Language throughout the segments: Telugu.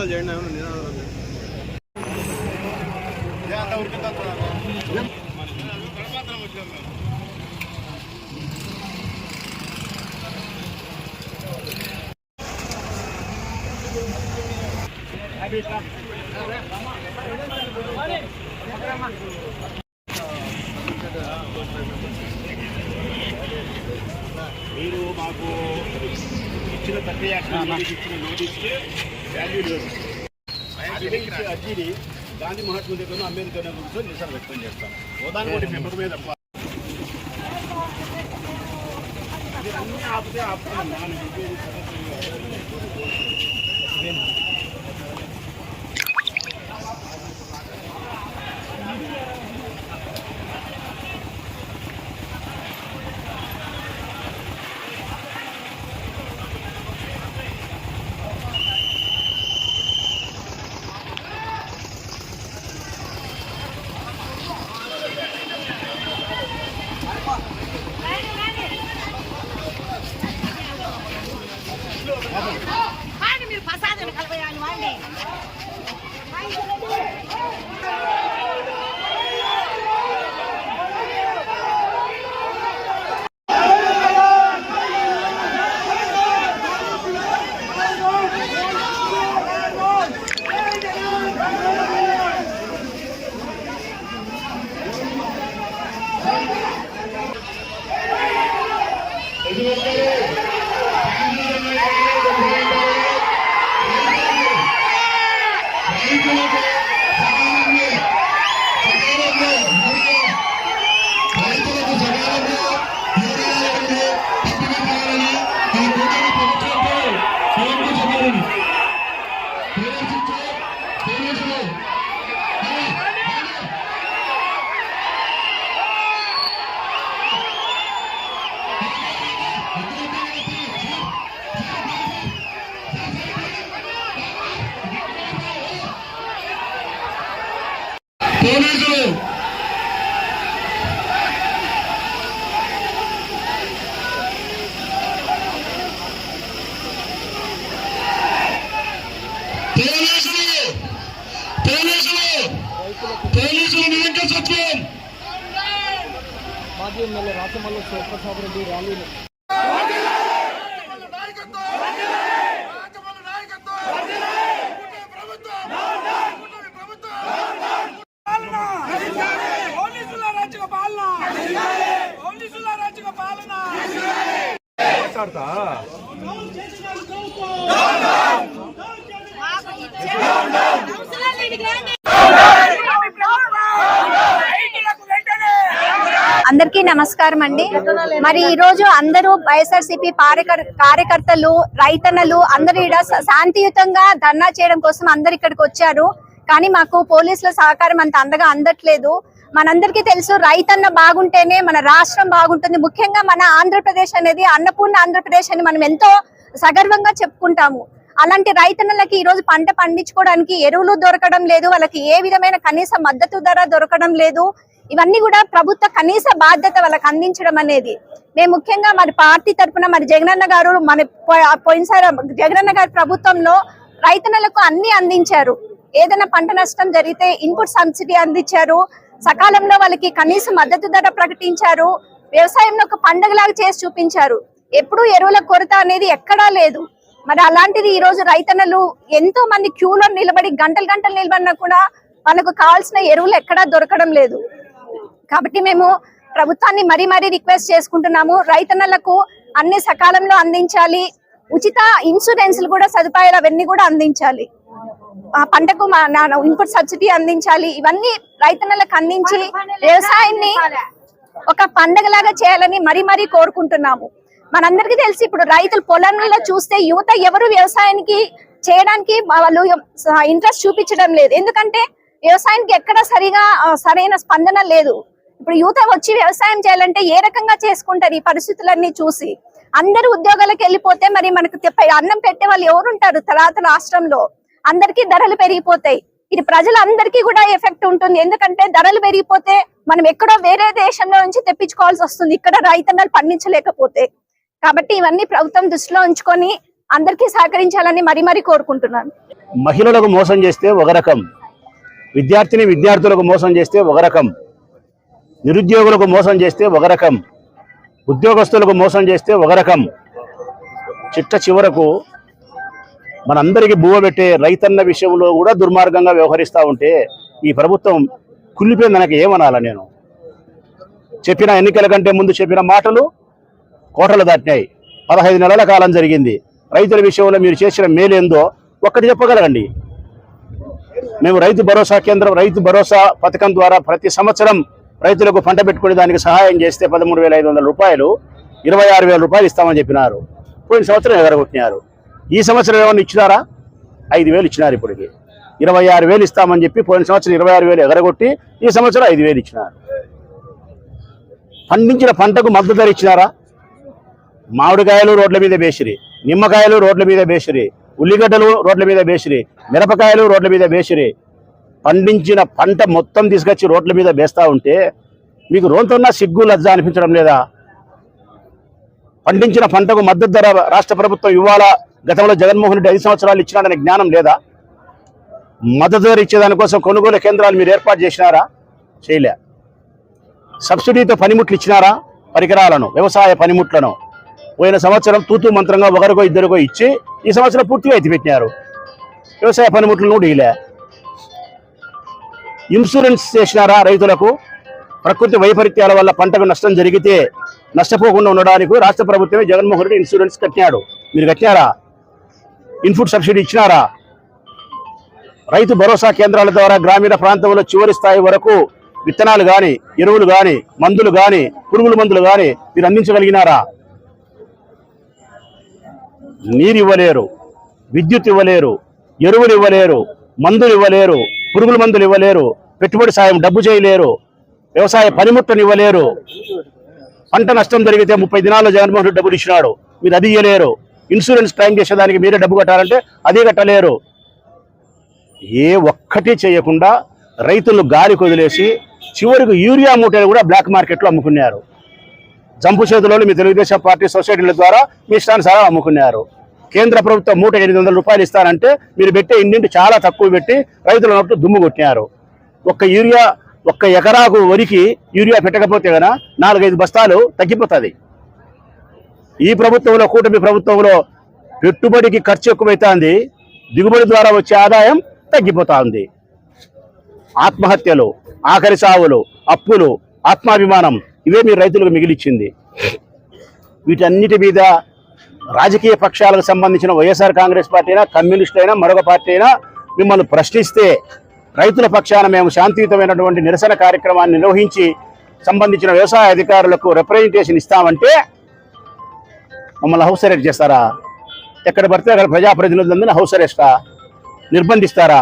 నినాదాలు చేయండి ఏమన్నా నినాదాలు చేయండి. మీరు మాకు ఇచ్చిన ప్రక్రియ ఇచ్చిన నోటీస్కి వాల్యూ లేదు అదే అర్జీని గాంధీ మహాత్మ దగ్గర అంబేద్కర్ నగర్ గురించి నిరసన వ్యక్తం చేస్తాం ఉదాహరణ కూడా మెంబర్ మీద తప్ప. అన్నీ ఆపితే ఆపుతున్నాం నాన్న చెప్పేది 진짜 대면서 పోలీసులు నిరంక సత్వం మాజీ ఎమ్మెల్యే రాచమల్ల శివప్రసాద్ రెడ్డి ర్యాలీని పోలీసుల రాజ్య పాలన పోలీసుల రాజ్య పాలన మాకు ఇచ్చే అవసరం లేదు కానీ రైతులకు వెంటనే అందరికీ నమస్కారం అండి. మరి ఈ రోజు అందరూ వైఎస్ఆర్సీపీ కార్యకర్తలు రైతన్నలు అందరూ ఈడ శాంతియుతంగా ధర్నా చేయడం కోసం అందరు ఇక్కడికి వచ్చారు. కానీ మాకు పోలీసుల సహకారం అంత అందగా అందట్లేదు. మనందరికీ తెలుసు రైతన్న బాగుంటేనే మన రాష్ట్రం బాగుంటుంది. ముఖ్యంగా మన ఆంధ్రప్రదేశ్ అనేది అన్నపూర్ణ ఆంధ్రప్రదేశ్ అని మనం ఎంతో సగర్వంగా చెప్పుకుంటాము. అలాంటి రైతన్నలకి ఈ రోజు పంట పండించుకోవడానికి ఎరువులు దొరకడం లేదు. వాళ్ళకి ఏ విధమైన కనీస మద్దతు ధర దొరకడం లేదు. ఇవన్నీ కూడా ప్రభుత్వ కనీస బాధ్యత వాళ్ళకి అందించడం అనేది. మేము ముఖ్యంగా మరి పార్టీ తరఫున మరి జగనన్న గారు మన పో- పోయినసారి జగనన్న గారి ప్రభుత్వంలో రైతన్నలకు అన్ని అందించారు. ఏదైనా పంట నష్టం జరిగితే ఇన్పుట్ సబ్సిడీ అందించారు. సకాలంలో వాళ్ళకి కనీస మద్దతు ధర ప్రకటించారు. వ్యవసాయంలో ఒక పండగలాగా చేసి చూపించారు. ఎప్పుడూ ఎరువుల కొరత అనేది ఎక్కడా లేదు. మరి అలాంటిది ఈ రోజు రైతన్నలు ఎంతో మంది క్యూలో నిలబడి గంటలు గంటలు నిలబడినా కూడా వాళ్ళకు కావాల్సిన ఎరువులు ఎక్కడా దొరకడం లేదు. కాబట్టి మేము ప్రభుత్వాన్ని మరీ మరీ రిక్వెస్ట్ చేసుకుంటున్నాము. రైతన్నలకు అన్ని సకాలంలో అందించాలి. ఉచిత ఇన్సూరెన్స్లు కూడా సదుపాయాలు అవన్నీ కూడా అందించాలి. ఆ పంటకు మా ఇన్పుట్ సబ్సిడీ అందించాలి. ఇవన్నీ రైతన్నలకు అందించి వ్యవసాయాన్ని ఒక పండగలాగా చేయాలని మరీ మరీ కోరుకుంటున్నాము. మనందరికీ తెలిసి ఇప్పుడు రైతులు పొలంలో చూస్తే యువత ఎవరు వ్యవసాయానికి చేయడానికి వాళ్ళు ఇంట్రెస్ట్ చూపించడం లేదు. ఎందుకంటే వ్యవసాయానికి ఎక్కడ సరిగా సరైన స్పందన లేదు. ఇప్పుడు యువత వచ్చి వ్యవసాయం చేయాలంటే ఏ రకంగా చేసుకుంటారు ఈ పరిస్థితులన్నీ చూసి? అందరూ ఉద్యోగాలకు వెళ్ళిపోతే మరి మనకు తెప్ప- అన్నం పెట్టే వాళ్ళు ఎవరుంటారు? తర్వాత రాష్ట్రంలో అందరికీ ధరలు పెరిగిపోతాయి. ఇది ప్రజలందరికీ కూడా ఎఫెక్ట్ ఉంటుంది. ఎందుకంటే ధరలు పెరిగిపోతే మనం ఎక్కడో వేరే దేశంలో నుంచి తెప్పించుకోవాల్సి వస్తుంది. ఇక్కడ రైతన్నలు పండించలేకపోతే. కాబట్టి ఇవన్నీ ప్రభుత్వం దృష్టిలో ఉంచుకొని అందరికీ సహకరించాలని మరీ మరీ కోరుకుంటున్నాను. మహిళలకు మోసం చేస్తే ఒక రకం. విద్యార్థిని విద్యార్థులకు మోసం చేస్తే ఒక రకం. నిరుద్యోగులకు మోసం చేస్తే ఒక రకం ఉద్యోగస్తులకు మోసం చేస్తే ఒక రకం. చిట్ట చివరకు మనందరికీ బువ్వ పెట్టే రైతన్న విషయంలో కూడా దుర్మార్గంగా వ్యవహరిస్తూ ఉంటే ఈ ప్రభుత్వం కుళ్ళిపోయింది నాకు ఏమనాలా నేను? చెప్పిన ఎన్నికల కంటే ముందు చెప్పిన మాటలు కోటలు దాటినాయి. పదహైదు నెలల కాలం జరిగింది. రైతుల విషయంలో మీరు చేసిన మేలేందో ఒక్కటి చెప్పగలగండి మేము రైతు భరోసా కేంద్రం రైతు భరోసా పథకం ద్వారా ప్రతి సంవత్సరం రైతులకు పంట పెట్టుకునే దానికి సహాయం చేస్తే పదమూడు వేల ఐదు వందల రూపాయలు ఇరవై ఆరు వేల రూపాయలు ఇస్తామని చెప్పినారు. పోయిన సంవత్సరం ఎగరగొట్టినారు. ఈ సంవత్సరం ఏమైనా ఇచ్చినారా? ఐదు వేలు ఇచ్చినారు ఇప్పటికి. ఇరవై ఆరు వేలు ఇస్తామని చెప్పి పోయిన సంవత్సరం ఇరవై ఆరు వేలు ఎగరగొట్టి ఈ సంవత్సరం ఐదు వేలు ఇచ్చినారు. పండించిన పంటకు మద్దతు ధర ఇచ్చినారా? మామిడికాయలు రోడ్ల మీద బేసిరి నిమ్మకాయలు రోడ్ల మీద బేసిరి ఉల్లిగడ్డలు రోడ్ల మీద బేసిరి మిరపకాయలు రోడ్ల మీద బేసిరి పండించిన పంట మొత్తం తీసుకొచ్చి రోడ్ల మీద వేస్తా ఉంటే మీకు రోంతున్నా సిగ్గు లజ్జ అనిపించడం లేదా? పండించిన పంటకు మద్దతు ధర రాష్ట్ర ప్రభుత్వం ఇవ్వాలా గతంలో జగన్మోహన్ రెడ్డి ఐదు సంవత్సరాలు ఇచ్చినాడనే జ్ఞానం లేదా? మద్దతు ధర ఇచ్చేదానికోసం కొనుగోలు కేంద్రాలు మీరు ఏర్పాటు చేసినారా? చేయలే. సబ్సిడీతో పనిముట్లు ఇచ్చినారా? పరికరాలను వ్యవసాయ పనిముట్లను. పోయిన సంవత్సరం తూతు మంత్రంగా ఒకరికో ఇద్దరికో ఇచ్చి ఈ సంవత్సరం పూర్తిగా ఎత్తిపెట్టినారు. వ్యవసాయ పనిముట్లను కూడా ఇలే ఇన్సూరెన్స్ చేసినారా రైతులకు? ప్రకృతి వైపరీత్యాల వల్ల పంటకు నష్టం జరిగితే నష్టపోకుండా ఉండడానికి రాష్ట్ర ప్రభుత్వమే జగన్మోహన్ రెడ్డి ఇన్సూరెన్స్ కట్టినాడు. మీరు కట్టినారా? Input subsidy ఇచ్చినారా? రైతు భరోసా కేంద్రాల ద్వారా గ్రామీణ ప్రాంతంలో చివరి స్థాయి వరకు విత్తనాలు కానీ ఎరువులు కానీ మందులు కానీ పురుగుల మందులు కానీ మీరు అందించగలిగినారా? నీరు ఇవ్వలేరు విద్యుత్ ఇవ్వలేరు ఎరువులు ఇవ్వలేరు మందులు ఇవ్వలేరు పురుగుల మందులు ఇవ్వలేరు పెట్టుబడి సాయం డబ్బు చేయలేరు వ్యవసాయ పనిముట్లను ఇవ్వలేరు. పంట నష్టం జరిగితే ముప్పై దినాల్లో జగన్మోహన్ రెడ్డి డబ్బులు ఇచ్చినాడు. మీరు అది ఇవ్వలేరు ఇన్సూరెన్స్ క్లెయిమ్ చేసేదానికి మీరే డబ్బు కట్టాలంటే అదే కట్టలేరు. ఏ ఒక్కటి చేయకుండా రైతులను గాలికి వదిలేసి చివరికి యూరియా మూటలు కూడా బ్లాక్ మార్కెట్లో అమ్ముకున్నారు. జంపు చేతులలో మీ తెలుగుదేశం పార్టీ సొసైటీల ద్వారా మీ ఇష్టానుసారం అమ్ముకున్నారు. కేంద్ర ప్రభుత్వం మూట ఎనిమిది వందల రూపాయలు ఇస్తానంటే మీరు పెట్టే ఇంటింటి చాలా తక్కువ పెట్టి రైతుల నోట్లు దుమ్ము కొట్టినారు. ఒక్క యూరియా ఒక్క ఎకరాకు వరికి యూరియా పెట్టకపోతే గన నాలుగైదు బస్తాలు తగ్గిపోతుంది. ఈ ప్రభుత్వంలో కూటమి ప్రభుత్వంలో పెట్టుబడికి ఖర్చు ఎక్కువైతుంది. దిగుబడి ద్వారా వచ్చే ఆదాయం తగ్గిపోతుంది. ఆత్మహత్యలు ఆఖరి సావులు అప్పులు ఆత్మాభిమానం ఇవే మీరు రైతులకు మిగిలిచ్చింది. వీటన్నిటి మీద రాజకీయ పక్షాలకు సంబంధించిన వైఎస్ఆర్ కాంగ్రెస్ పార్టీ అయినా కమ్యూనిస్ట్ అయినా మరొక పార్టీ అయినా మిమ్మల్ని ప్రశ్నిస్తే రైతుల పక్షాన మేము శాంతియుతమైనటువంటి నిరసన కార్యక్రమాన్ని నిర్వహించి సంబంధించిన వ్యవసాయ అధికారులకు రిప్రజెంటేషన్ ఇస్తామంటే మమ్మల్ని హౌస్ అరెస్ట్ చేస్తారా? ఎక్కడ పడితే అక్కడ ప్రజాప్రతినిధులందరినీ హౌస్ అరెస్టా నిర్బంధిస్తారా?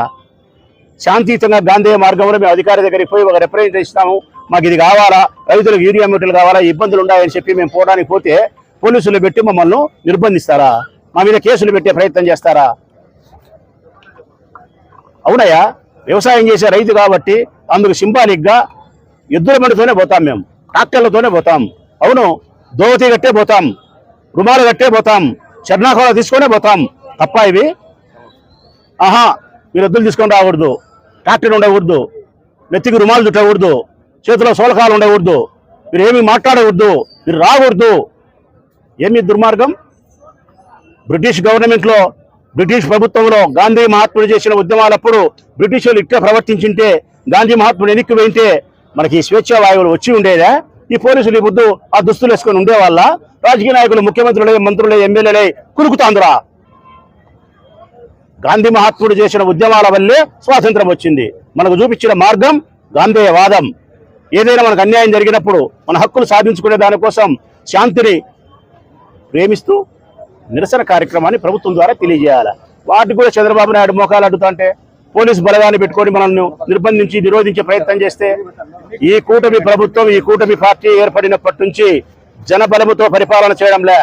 శాంతియుతంగా గాంధీ మార్గంలో మేము అధికారి దగ్గరికి పోయి ఒక రిప్రజెంటేషన్ ఇస్తాము. మాకు ఇది కావాలా? రైతులకు యూరియా మీటర్లు కావాలా? ఇబ్బందులు ఉన్నాయని చెప్పి మేము పోవడానికి పోతే పోలీసులు పెట్టి మమ్మల్ని నిర్బంధిస్తారా? మా మీద కేసులు పెట్టే ప్రయత్నం చేస్తారా? అవునయ్యా వ్యవసాయం చేసే రైతు కాబట్టి అందుకు సింబాలిక్గా ఎద్దుల బండితోనే పోతాం మేము ట్రాక్టర్లతోనే పోతాం. అవును దోవతి కట్టే పోతాం రుమాలు కట్టే పోతాం చర్నాకోళ తీసుకొనే పోతాం. తప్ప ఇవి? ఆహా మీరు ఎద్దులు తీసుకొని రాకూడదు ట్రాక్టర్ ఉండకూడదు నెత్తికి రుమాలు చుట్టకూడదు చేతిలో సోలకాలు ఉండకూడదు మీరు ఏమి మాట్లాడకూడదు మీరు రాకూడదు. ఏమి దుర్మార్గం? బ్రిటిష్ గవర్నమెంట్లో బ్రిటిష్ ప్రభుత్వంలో గాంధీ మహాత్ముడు చేసిన ఉద్యమాలప్పుడు బ్రిటిషులు ఇట్లా ప్రవర్తించింటే గాంధీ మహాత్ముడు వెనక్కి పోయింటే మనకి స్వేచ్ఛ వాయువులు వచ్చి ఉండేదా? ఈ పోలీసులు ఈ ముద్దు ఆ దుస్తులు వేసుకొని ఉండేవాళ్ళ? రాజకీయ నాయకులు ముఖ్యమంత్రులే మంత్రులే ఎమ్మెల్యేలే కురుకుతాందిరా గాంధీ మహాత్ముడు చేసిన ఉద్యమాల వల్లే స్వాతంత్రం వచ్చింది. మనకు చూపించిన మార్గం గాంధేయవాదం. ఏదైనా మనకు అన్యాయం జరిగినప్పుడు మన హక్కులు సాధించుకునే దానికోసం శాంతిని ప్రేమిస్తూ నిరసన కార్యక్రమాన్ని ప్రభుత్వం ద్వారా తెలియజేయాలి. వాటికి కూడా చంద్రబాబు నాయుడు మోకాలు అడ్డుతుంటే పోలీసు బలగాన్ని పెట్టుకొని మనల్ని నిర్బంధించి నిరోధించే ప్రయత్నం చేస్తే ఈ కూటమి ప్రభుత్వం ఈ కూటమి పార్టీ ఏర్పడినప్పటి నుంచి జనబలముతో పరిపాలన చేయడంలే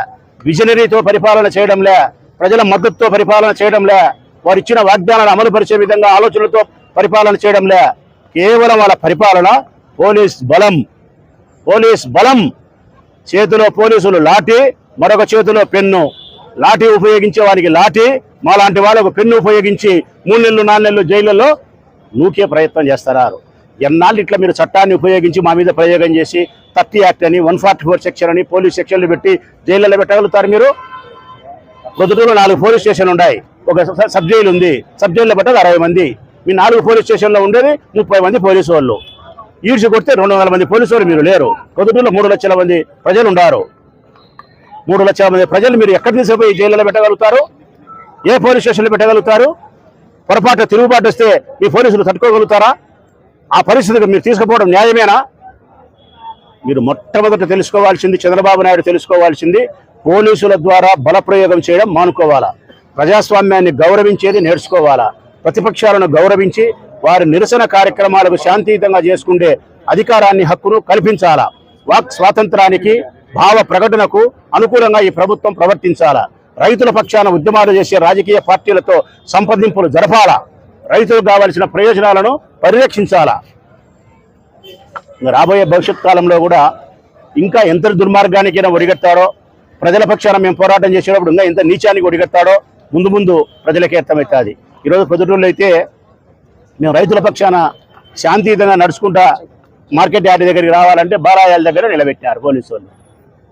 విజనరీతో పరిపాలన చేయడంలే ప్రజల మద్దతుతో పరిపాలన చేయడంలే వారు ఇచ్చిన వాగ్దానాలు అమలు పరిచే విధంగా ఆలోచనలతో పరిపాలన చేయడంలే. కేవలం వాళ్ళ పరిపాలన పోలీస్ బలం పోలీస్ బలం. చేతిలో పోలీసులు లాఠీ మరొక చేతిలో పెన్ను. లాఠీ ఉపయోగించే వారికి లాఠీ మాలాంటి వాళ్ళకు పెన్ను ఉపయోగించి మూడు నెలలు నాలుగు నెలలు జైళ్ళలో నూకే ప్రయత్నం చేస్తారు ఎన్నాళ్ళు ఇట్లా మీరు చట్టాన్ని ఉపయోగించి మా మీద ప్రయోగం చేసి థర్టీ యాక్ట్ అని వన్ ఫార్టీ ఫోర్ సెక్షన్ అని పోలీస్ సెక్షన్లు పెట్టి జైళ్ళలో పెట్టగలుగుతారు మీరు? ప్రొద్దుటూరులో నాలుగు పోలీస్ స్టేషన్లు ఉన్నాయి. ఒక సబ్ జైలు ఉంది. సబ్ జైల్లో పట్టదు అరవై మంది. మీ నాలుగు పోలీస్ స్టేషన్లో ఉండేది ముప్పై మంది పోలీసు వాళ్ళు. ఈడ్చి కొడితే రెండు వందల మంది పోలీసు వాళ్ళు మీరు లేరు. ప్రొద్దుటూరులో మూడు లక్షల మంది ప్రజలు ఉన్నారు. మూడు లక్షల మంది ప్రజలు మీరు ఎక్కడ తీసుకుపోయి జైల్లో పెట్టగలుగుతారు? ఏ పోలీస్ స్టేషన్లో పెట్టగలుగుతారు? పొరపాటు తిరుగుబాటు వస్తే మీ పోలీసులు తట్టుకోగలుగుతారా? ఆ పరిస్థితికి మీరు తీసుకుపోవడం న్యాయమేనా? మీరు మొట్టమొదట తెలుసుకోవాల్సింది చంద్రబాబు నాయుడు తెలుసుకోవాల్సింది పోలీసుల ద్వారా బలప్రయోగం చేయడం మానుకోవాలా. ప్రజాస్వామ్యాన్ని గౌరవించేది నేర్చుకోవాలా. ప్రతిపక్షాలను గౌరవించి వారి నిరసన కార్యక్రమాలకు శాంతియుతంగా చేసుకుంటే అధికారాన్ని హక్కును కల్పించాలా. వాక్ స్వాతంత్రానికి భావ ప్రకటనకు అనుకూలంగా ఈ ప్రభుత్వం ప్రవర్తించాలా? రైతుల పక్షాన ఉద్యమాలు చేసే రాజకీయ పార్టీలతో సంప్రదింపులు జరపాలా? రైతులకు కావాల్సిన ప్రయోజనాలను పరిరక్షించాలా? రాబోయే భవిష్యత్ కాలంలో కూడా ఇంకా ఎంత దుర్మార్గానికైనా ఒడిగట్టాడో ప్రజల పక్షాన మేము పోరాటం చేసేటప్పుడు ఇంకా ఎంత నీచానికి ఒడిగట్టాడో ముందు ముందు ప్రజలకే అర్థమవుతుంది. ఈరోజు పొద్దుటూళ్ళు అయితే మేము రైతుల పక్షాన శాంతియుతంగా నడుచుకుంటా మార్కెట్ యార్డ్ దగ్గరికి రావాలంటే బారాయాల దగ్గర నిలబెట్టారు పోలీసు వాళ్ళు.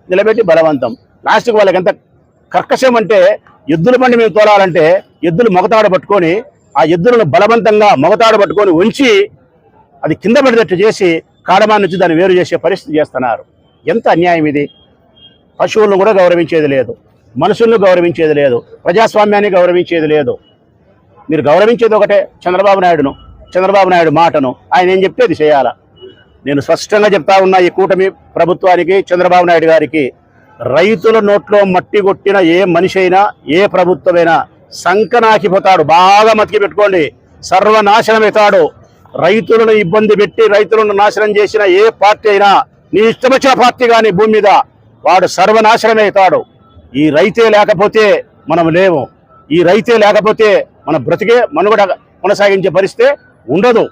నిలబెట్టి బలవంతం. లాస్ట్కి వాళ్ళకి ఎంత కర్కశం అంటే ఎద్దుల బండి మేము తోలాలంటే ఎద్దులు మొగతాడు పట్టుకొని ఆ ఎద్దులను బలవంతంగా మొగతాడు పట్టుకొని ఉంచి అది కింద పడినట్టు చేసి కాడమా నుంచి దాన్ని వేరు చేసే పరిస్థితి చేస్తున్నారు. ఎంత అన్యాయం ఇది? పశువులను కూడా గౌరవించేది లేదు. మనుషులను గౌరవించేది లేదు. ప్రజాస్వామ్యాన్ని గౌరవించేది లేదు. మీరు గౌరవించేది ఒకటే చంద్రబాబు నాయుడును. చంద్రబాబు నాయుడు మాటను. ఆయన ఏం చెప్తే అది చేయాలా? నేను స్పష్టంగా చెప్తా ఉన్నా ఈ కూటమి ప్రభుత్వానికి చంద్రబాబు నాయుడు గారికి రైతుల నోట్లో మట్టి కొట్టిన ఏ మనిషి అయినా ఏ ప్రభుత్వమైనా సంకనాకిపోతాడు బాగా మతికి పెట్టుకోండి సర్వనాశనమవుతాడు. రైతులను ఇబ్బంది పెట్టి రైతులను నాశనం చేసిన ఏ పార్టీ అయినా నీ ఇష్టమొచ్చిన పార్టీ కానీ భూమి మీద వాడు సర్వనాశనం అవుతాడు ఈ రైతే లేకపోతే మనం లేము. ఈ రైతే లేకపోతే మన బ్రతికే మనుగడ కొనసాగించే పరిస్థితి ఉండదు.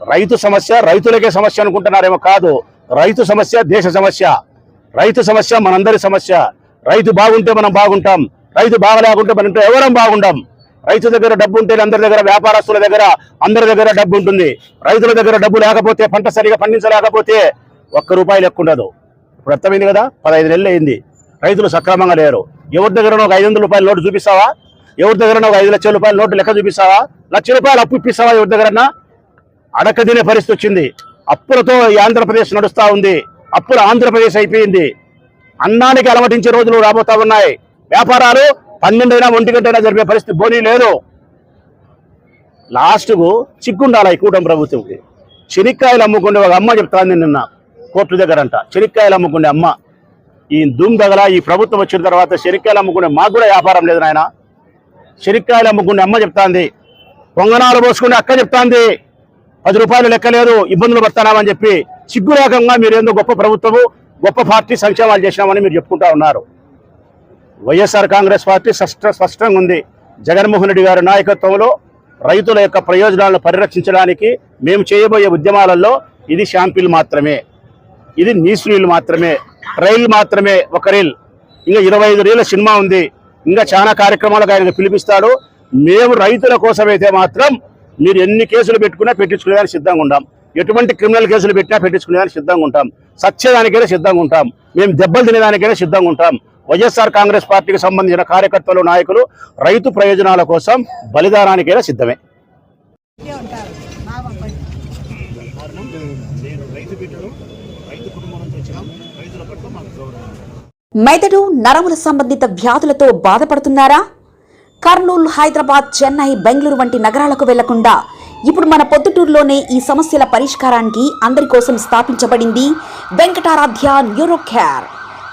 రైతు సమస్య రైతులకే సమస్య అనుకుంటున్నారేమో కాదు. రైతు సమస్య దేశ సమస్య. రైతు సమస్య మనందరి సమస్య. రైతు బాగుంటే మనం బాగుంటాం. రైతు బాగలేకుంటే మనం ఎవరం బాగుంటాం రైతు దగ్గర డబ్బు ఉంటే అందరి దగ్గర వ్యాపారస్తుల దగ్గర అందరి దగ్గర డబ్బు ఉంటుంది. రైతుల దగ్గర డబ్బు లేకపోతే పంట సరిగా పండించలేకపోతే ఒక్క రూపాయి లెక్క ఉండదు. ఇప్పుడు అర్థమైంది కదా? పదహైదు నెలలు అయింది. రైతులు సక్రమంగా లేరు. ఎవరి దగ్గర ఒక ఐదు వందల రూపాయల నోటు చూపిస్తావా? ఎవరి దగ్గర ఒక ఐదు లక్షల రూపాయల నోటు లెక్క చూపిస్తావా? లక్ష రూపాయలు అప్పు ఇప్పిస్తావా ఎవరి దగ్గరన్నా? అడక తినే పరిస్థితి వచ్చింది అప్పులతో ఈ ఆంధ్రప్రదేశ్ నడుస్తూ ఉంది. అప్పుల ఆంధ్రప్రదేశ్ అయిపోయింది. అన్నానికి అలమటించే రోజులు రాబోతా ఉన్నాయి. వ్యాపారాలు పన్నెండైనా ఒంటి గంటైనా జరిపే పరిస్థితి బోనీ లేదు. లాస్ట్కు చిక్కుండాలి ఈ కూటమి ప్రభుత్వంకి చెనిక్కాయలు అమ్ముకునే ఒక అమ్మ చెప్తాంది నిన్న కోర్టు దగ్గర అంట చెనిక్కాయలు అమ్ముకునే అమ్మ. ఈ దుమ్ దగల ఈ ప్రభుత్వం వచ్చిన తర్వాత చెనిక్కాయలు అమ్ముకునే మాకు కూడా వ్యాపారం లేదు నాయన. చెనిక్కాయలు అమ్ముకునే అమ్మ చెప్తాంది. పొంగనాలు పోసుకునే అక్క చెప్తాంది. పది రూపాయలు లెక్కలేదు ఇబ్బందులు పడుతున్నామని చెప్పి సిగ్గు లేకంగా మీరు గొప్ప ప్రభుత్వము గొప్ప పార్టీ సంక్షేమాలు చేసినామని మీరు చెప్పుకుంటా ఉన్నారు. వైఎస్ఆర్ కాంగ్రెస్ పార్టీ స్పష్ట స్పష్టంగా ఉంది. జగన్మోహన్ రెడ్డి గారి నాయకత్వంలో రైతుల యొక్క ప్రయోజనాలను పరిరక్షించడానికి మేము చేయబోయే ఉద్యమాలలో ఇది షాంపిల్ మాత్రమే. ఇది న్యూస్ రీల్ మాత్రమే. రైల్ మాత్రమే ఒక రీల్. ఇంకా ఇరవై ఐదు రీల సినిమా ఉంది. ఇంకా చాలా కార్యక్రమాలకు ఆయన పిలిపిస్తాడు. మేము రైతుల కోసమైతే మాత్రం మీరు ఎన్ని కేసులు పెట్టుకున్నా పెట్టించుకునేదానికి సిద్ధంగా ఉంటాం. ఎటువంటి క్రిమినల్ కేసులు పెట్టినా పెట్టించుకునేదానికి సిద్ధంగా ఉంటాం. సత్యదానికైనా సిద్ధంగా ఉంటాం. మేము దెబ్బలు తినేదానికైనా సిద్ధంగా ఉంటాం. వైఎస్ఆర్ కాంగ్రెస్ పార్టీకి సంబంధించిన కార్యకర్తలు నాయకులు రైతు ప్రయోజనాల కోసం బలిదానానికైనా సిద్ధమే. మెదడు నరముల సంబంధిత వ్యాధులతో బాధపడుతున్నారా? కర్నూలు హైదరాబాద్ చెన్నై బెంగళూరు వంటి నగరాలకు వెళ్ళకుండా ఇప్పుడు మన పొద్దుటూరులోనే ఈ సమస్యల పరిష్కారానికి అందరి కోసం స్థాపించబడింది వెంకటారాధ్య న్యూరో